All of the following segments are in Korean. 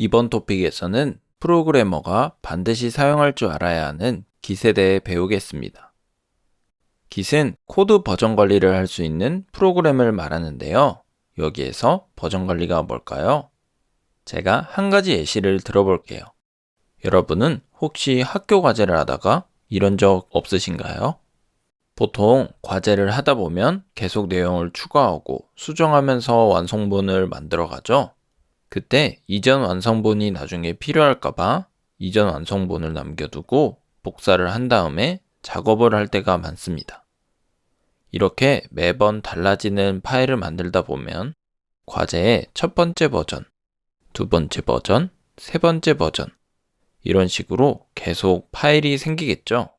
이번 토픽에서는 프로그래머가 반드시 사용할 줄 알아야 하는 Git에 대해 배우겠습니다. Git은 코드 버전 관리를 할 수 있는 프로그램을 말하는데요. 여기에서 버전 관리가 뭘까요? 제가 한 가지 예시를 들어볼게요. 여러분은 혹시 학교 과제를 하다가 이런 적 없으신가요? 보통 과제를 하다 보면 계속 내용을 추가하고 수정하면서 완성본을 만들어 가죠. 그때 이전 완성본이 나중에 필요할까봐 이전 완성본을 남겨두고 복사를 한 다음에 작업을 할 때가 많습니다. 이렇게 매번 달라지는 파일을 만들다 보면 과제의 첫 번째 버전, 두 번째 버전, 세 번째 버전, 이런 식으로 계속 파일이 생기겠죠.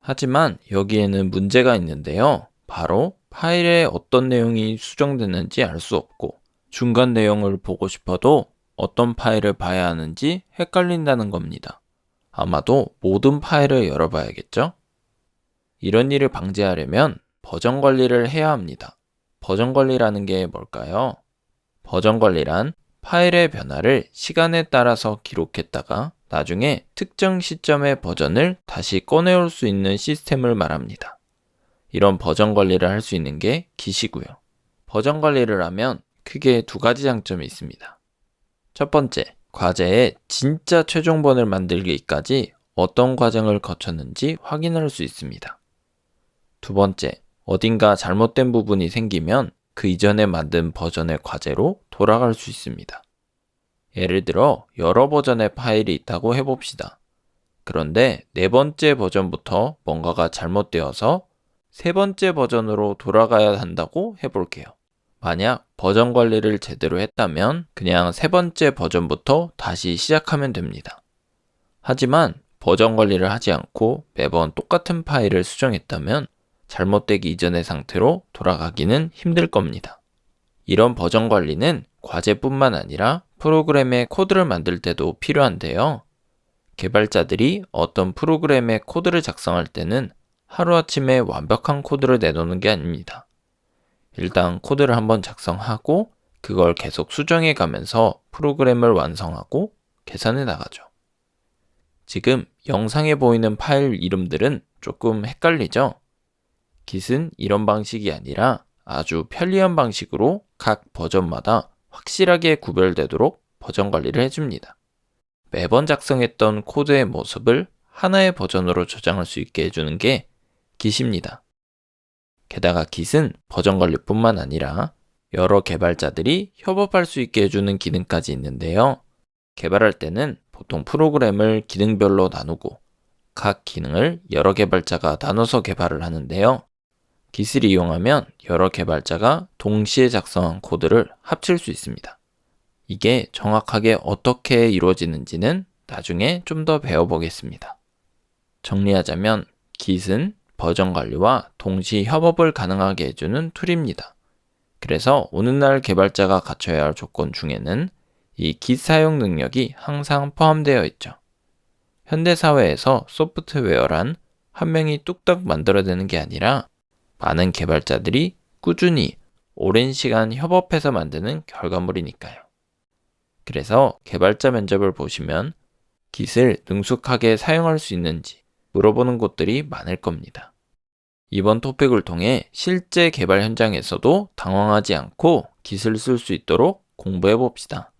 하지만 여기에는 문제가 있는데요. 바로 파일에 어떤 내용이 수정됐는지 알 수 없고 중간 내용을 보고 싶어도 어떤 파일을 봐야 하는지 헷갈린다는 겁니다. 아마도 모든 파일을 열어봐야겠죠? 이런 일을 방지하려면 버전 관리를 해야 합니다. 버전 관리라는 게 뭘까요? 버전 관리란 파일의 변화를 시간에 따라서 기록했다가 나중에 특정 시점의 버전을 다시 꺼내올 수 있는 시스템을 말합니다. 이런 버전 관리를 할 수 있는 게 Git이고요. 버전 관리를 하면 크게 두 가지 장점이 있습니다. 첫 번째, 과제의 진짜 최종본을 만들기까지 어떤 과정을 거쳤는지 확인할 수 있습니다. 두 번째, 어딘가 잘못된 부분이 생기면 그 이전에 만든 버전의 과제로 돌아갈 수 있습니다. 예를 들어 여러 버전의 파일이 있다고 해봅시다. 그런데 네 번째 버전부터 뭔가가 잘못되어서 세 번째 버전으로 돌아가야 한다고 해볼게요. 만약 버전 관리를 제대로 했다면 그냥 세 번째 버전부터 다시 시작하면 됩니다. 하지만 버전 관리를 하지 않고 매번 똑같은 파일을 수정했다면 잘못되기 이전의 상태로 돌아가기는 힘들 겁니다. 이런 버전 관리는 과제뿐만 아니라 프로그램의 코드를 만들 때도 필요한데요. 개발자들이 어떤 프로그램의 코드를 작성할 때는 하루아침에 완벽한 코드를 내놓는 게 아닙니다. 일단 코드를 한번 작성하고 그걸 계속 수정해 가면서 프로그램을 완성하고 계산해 나가죠. 지금 영상에 보이는 파일 이름들은 조금 헷갈리죠? Git은 이런 방식이 아니라 아주 편리한 방식으로 각 버전마다 확실하게 구별되도록 버전 관리를 해줍니다. 매번 작성했던 코드의 모습을 하나의 버전으로 저장할 수 있게 해주는 게 Git입니다. 게다가 Git은 버전 관리뿐만 아니라 여러 개발자들이 협업할 수 있게 해주는 기능까지 있는데요. 개발할 때는 보통 프로그램을 기능별로 나누고 각 기능을 여러 개발자가 나눠서 개발을 하는데요. Git을 이용하면 여러 개발자가 동시에 작성한 코드를 합칠 수 있습니다. 이게 정확하게 어떻게 이루어지는지는 나중에 좀 더 배워보겠습니다. 정리하자면 Git은 버전 관리와 동시 협업을 가능하게 해주는 툴입니다. 그래서 오늘날 개발자가 갖춰야 할 조건 중에는 이 Git 사용 능력이 항상 포함되어 있죠. 현대사회에서 소프트웨어란 한 명이 뚝딱 만들어내는 게 아니라 많은 개발자들이 꾸준히 오랜 시간 협업해서 만드는 결과물이니까요. 그래서 개발자 면접을 보시면 Git을 능숙하게 사용할 수 있는지 물어보는 곳들이 많을 겁니다. 이번 토픽을 통해 실제 개발 현장에서도 당황하지 않고 Git을 쓸수 있도록 공부해 봅시다.